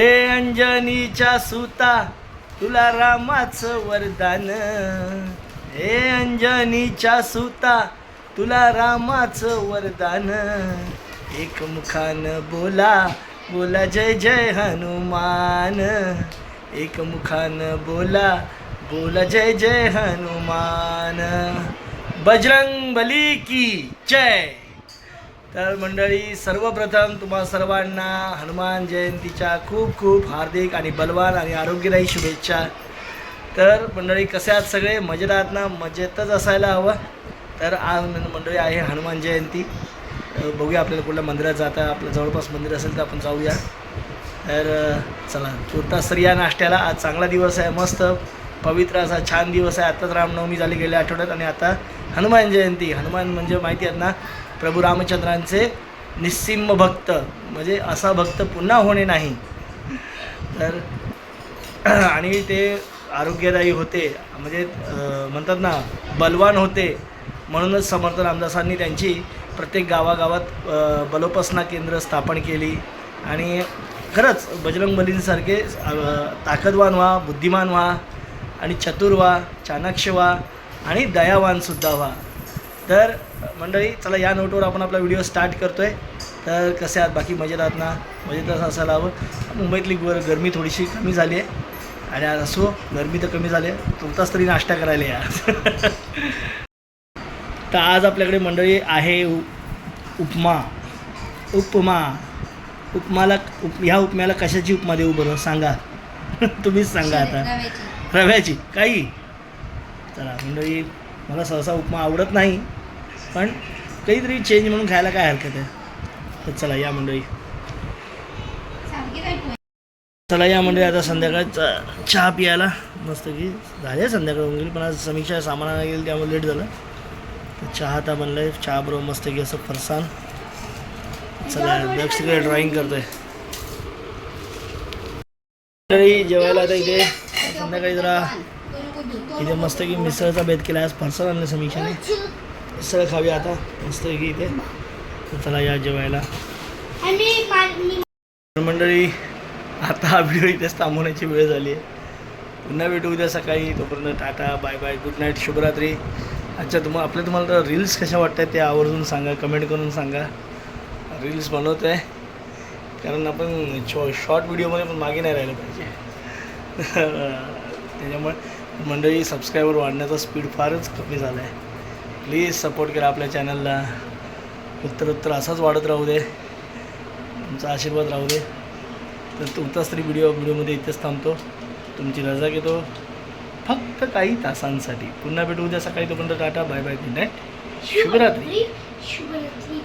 हे अंजनीच्या सुता तुला रामाचं वरदान. हे अंजनीच्या सुता तुला रामाचं वरदान. एक मुखान बोला बोला जय जय हनुमान. एक मुखान बोला बोला जय जय हनुमान. बजरंग बली की जय. तर मंडळी सर्वप्रथम तुम्हा सर्वांना हनुमान जयंतीच्या खूप खूप हार्दिक आणि बलवान आणि आरोग्यदायी शुभेच्छा. तर मंडळी कसे आहात सगळे? मजेत आहात ना? मजेतच असायला हवं. तर आज मंडळी आहे हनुमान जयंती. बघूया आपल्याला कुठल्या मंदिरात जाता. आपलं जवळपास मंदिर असेल तर आपण जाऊया. तर चला तुर्ता स्त्रिया नाश्त्याला. आज चांगला दिवस आहे मस्त. पवित्र असा छान दिवस आहे. आत्ताच रामनवमी झाली गेल्या आठवड्यात आणि आता हनुमान जयंती. हनुमान म्हणजे माहिती आहेत ना? प्रभू रामचंद्रांचे निस्सिम भक्त म्हणजे असा भक्त पुन्हा होणे नाही. तर आणि ते आरोग्यदायी होते. म्हणजे म्हणतात ना बलवान होते. म्हणूनच समर्थ रामदासांनी त्यांची प्रत्येक गावागावात बलोपासना केंद्र स्थापन केली. आणि खरंच बजरंग बलींसारखे ताकदवान व्हा बुद्धिमान व्हा आणि चतुर व्हा चाणाक्ष व्हा आणि दयावानसुद्धा व्हा. तर मंडळी चला या नोटवर आपण आपला व्हिडिओ स्टार्ट करतो आहे तर कसे आहात? बाकी मजेत आहात ना? मजेत असायला हवं. मुंबईतली गर गरमी थोडीशी कमी झाली आहे. आणि आज असो गरमी तर कमी झाली आहे. तुमचाच तरी नाश्ता करायला या. तर आज आपल्याकडे मंडळी आहे उपमा. उपमा. उपमाला उप ह्या उपम्याला कशाची उपमा देऊ बरं? सांगा. तुम्हीच सांगा आता. रव्याची. काही? चला मंडळी मला सहसा उपमा आवडत नाही. पण काहीतरी चेंज म्हणून खायला काय हरकत आहे? तर चला या मंडळी. चला या मंडळी आता संध्याकाळचा चहा प्यायला मस्त की झाले संध्याकाळ होऊन गेली पण आज समीक्षा सामानाला गेली त्यामुळे लेट झालं. तर चहा आता बनलाय आहे चहा बरोबर मस्त की असं फरसान. चला दक्ष तिकडे ड्रॉइंग करतोय. मंडळी जेवायला आता इथे संध्याकाळी जरा इथे मस्त की मिसळचा भेद केला आज फरसाण आणलं समीक्षाने. मिसळ खाऊया आता. मस्त की इथे. चला या जेवायला. मंडळी आता हा व्हिडिओ इथेच थांबवण्याची वेळ झाली आहे. पुन्हा भेटू उद्या सकाळी. तोपर्यंत ta ta bye bye good night शुभरात्री. अच्छा तुम्हाला आपल्या तुम्हाला रील्स कशा वाटत आहेत ते आवर्जून सांगा कमेंट करून सांगा. रील्स बनवतो आहे. कारण आपण शॉ शॉर्ट व्हिडिओमध्ये पण मागे नाही राहिलं पाहिजे. त्याच्यामुळे मंडळी सबस्क्रायबर वाढण्याचा स्पीड फारच कमी झाला आहे प्लीज सपोर्ट करा आपल्या चॅनलला. उत्तर उत्तर असाच वाढत राहू दे. तुमचा आशीर्वाद राहू दे. तर तुमचाच तरी व्हिडिओ व्हिडिओमध्ये इथेच थांबतो. तुमची रजा घेतो. फक्त काही तासांसाठी. पुन्हा भेटू उद्या सकाळी. तोपर्यंत ta ta bye bye good night शुभरात्री. शुभरात्री.